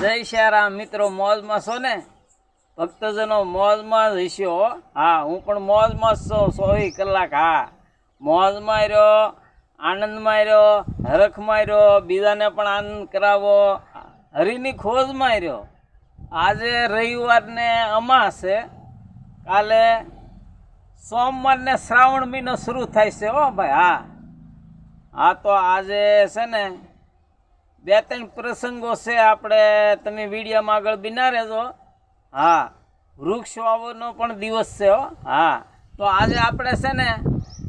જય શ્યારામ મિત્રો, મોજમાં છો ને? ભક્તજનો મોજમાં જ હસ્યો હો. હા પણ મોજમાં છું, ચોવીસ કલાક, હા. મોજમાં રહ્યો, આનંદમાં રહ્યો, હરખમાં રહ્યો, બીજાને પણ આનંદ કરાવો. હરિની ખોજમાં રહ્યો. આજે રવિવારને અમાસ છે. કાલે સોમવારને શ્રાવણ મહિનો શરૂ થાય છે, હો ભાઈ, હા. હા, તો આજે છે ને બે ત્રણ પ્રસંગો છે આપણે તમે વિડીયોમાં આગળ બિના રહેજો. હા, વૃક્ષ વાવવાનો પણ દિવસ છે હો. હા, તો આજે આપણે છે ને,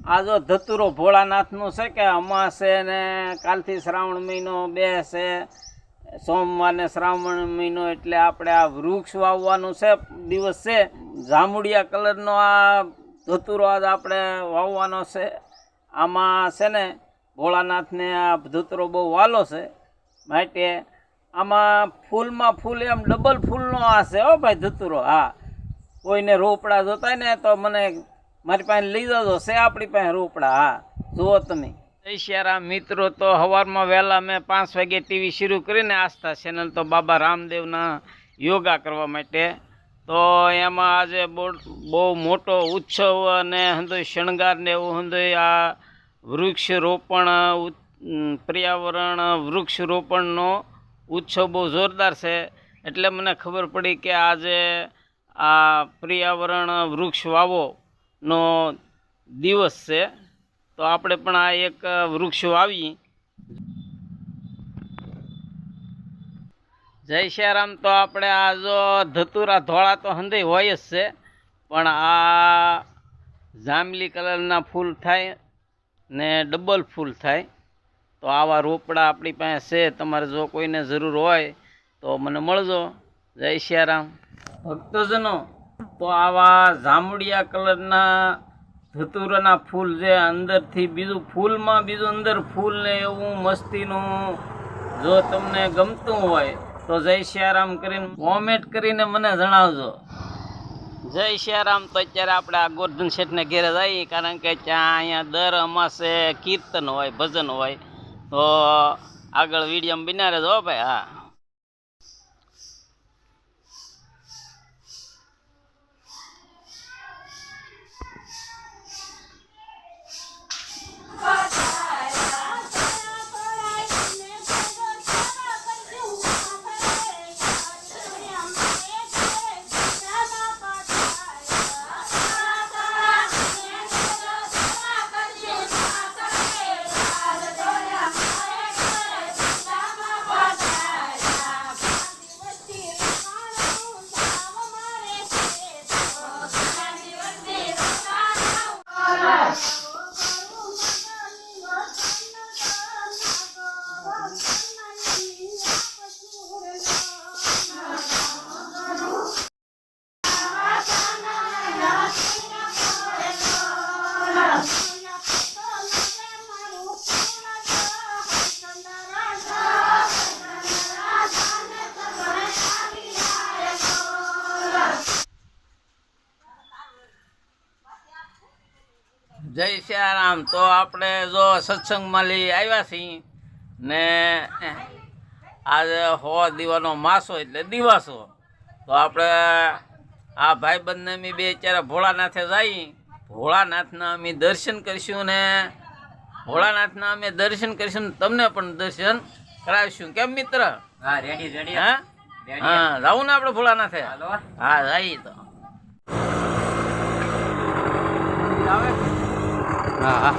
આ જો ધતુરો ભોળાનાથનું છે કે અમાસે ને, કાલથી શ્રાવણ મહિનો બે છે સોમવારને શ્રાવણ મહિનો એટલે આપણે આ વૃક્ષ વાવવાનું છે દિવસ છે. જાંબુડિયા કલરનો આ ધતુરો આજ આપણે વાવવાનો છે. આમાં છે ને, ભોળાનાથને આ ધતુરો બહુ વાલો છે. માટે આમાં ફૂલમાં ફૂલ એમ ડબલ ફૂલનો આ છે હો ભાઈ ધતુરો, હા. કોઈને રોપડા જોતા ને તો મને મારી પાસે લઈ જજો, છે આપણી પાસે રોપડા, હા. જુઓ તમે. જય શ્યારામ, મિત્રો, તો સવારમાં વહેલા મેં પાંચ વાગે ટીવી શરૂ કરીને આસ્થા ચેનલ તો બાબા રામદેવના યોગા કરવા માટે. તો એમાં આજે બહુ મોટો ઉત્સવ અને હંદો શણગાર ને એવું હંદો આ વૃક્ષ રોપણ પર્યાવરણ, વૃક્ષરોપણનો ઉત્સવ બહુ જોરદાર છે. એટલે મને ખબર પડી કે આજે આ પર્યાવરણ વૃક્ષ વાવો નો દિવસ છે. તો આપણે પણ આ એક વૃક્ષ વાવી જય શ્યારામ, તો આપણે આ જો ધતુરા ધોળા તો હંધે હોય જ છે, પણ આ જાંબલી કલરના ફૂલ થાય ને ડબલ ફૂલ થાય. તો આવા રોપડા આપણી પાસે છે, તમારે જો કોઈને જરૂર હોય તો મને મળજો. જય શ્યારામ. ભક્તજનો, તો આવા જાંબુડિયા કલરના ધતુરાના ફૂલ જે અંદરથી બીજું ફૂલમાં બીજું અંદર ફૂલ ને એવું મસ્તીનું જો તમને ગમતું હોય તો જય શ્યારામ કરીને કોમેન્ટ કરીને મને જણાવજો. જય શ્યારામ. તો અત્યારે આપણે આ ગોરધન શેઠને ઘેરે જઈએ, કારણ કે ત્યાં અહીંયા દર અમાસે કીર્તન હોય, ભજન હોય. તો આગળ વીડિયો બિના રહેજો ભાઈ હા. જય સિયારામ. તો આપણે જો સત્સંગમાં લઈ આવ્યા છીએ ને આજે હો દીવાનો માસો એટલે દિવાસો. તો આપણે આ ભાઈબંધને અમે બે અત્યારે ભોળાનાથે જઈ ભોળાનાથના અમે દર્શન કરીશું ને ભોળાનાથના અમે દર્શન કરીશું તમને પણ દર્શન કરાવીશું. કેમ મિત્ર? હા રેડી રેડી. હા? હા જવું ને આપણે ભોળાનાથે? હા જઈએ તો આવે હા હા.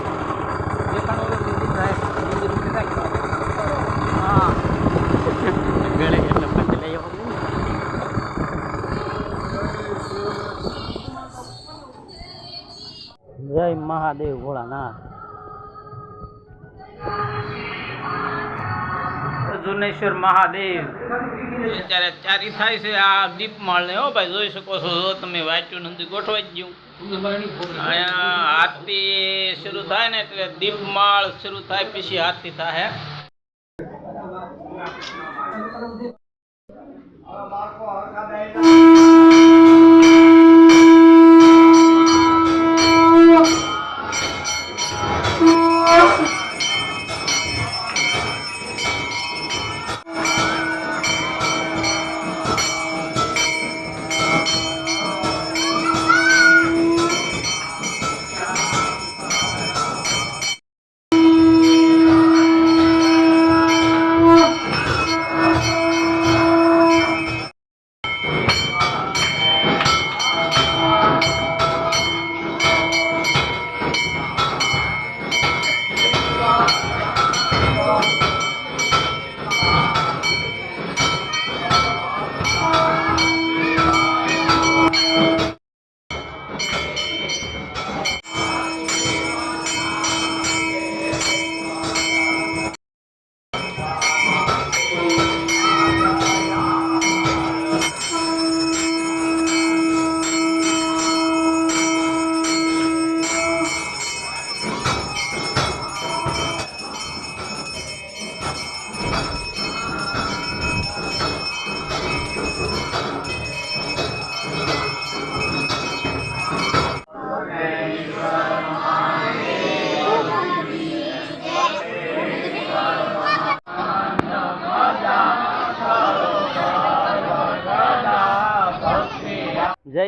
જય મહાદેવ ભોળાનાથ. અર્જુનેશ્વર મહાદેવ. અત્યારે ચારી થાય છે આ દીપમાળ ને હો ભાઈ જોઈ શકો છો જો તમે વાંચ્યું નથી ગોઠવાઈ જ ગયું. અહીંયા હાથથી શરૂ થાય ને એટલે દીપમાળ શરૂ થાય પછી હાથી થાય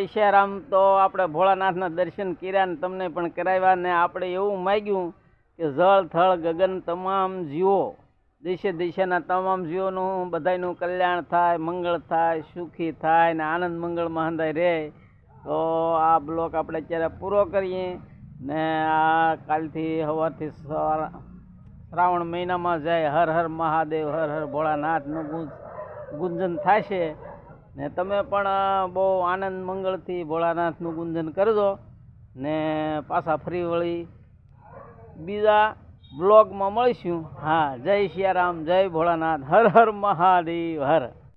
સિયારામ તો આપણે ભોળાનાથના દર્શન કર્યા ને તમને પણ કરાવ્યા ને આપણે એવું માગ્યું કે જળ, થળ, ગગન તમામ જીવો, દિશે દિશાના તમામ જીવોનું બધાયનું કલ્યાણ થાય, મંગળ થાય, સુખી થાય ને આનંદ મંગળમાં હંધાય રહે. તો આ બ્લોક આપણે અત્યારે પૂરો કરીએ ને આ કાલથી સવારથી સવાર શ્રાવણ મહિનામાં જાય, હર હર મહાદેવ, હર હર ભોળાનાથનું ગુંજ ગુંજન થશે. ને તમે પણ બહુ આનંદ મંગળથી ભોળાનાથનું ગુંજન કરજો ને પાછા ફરી વળી બીજા બ્લોગમાં મળીશું. હા, જય સિયારામ જય ભોળાનાથ, હર હર મહાદેવ, હર.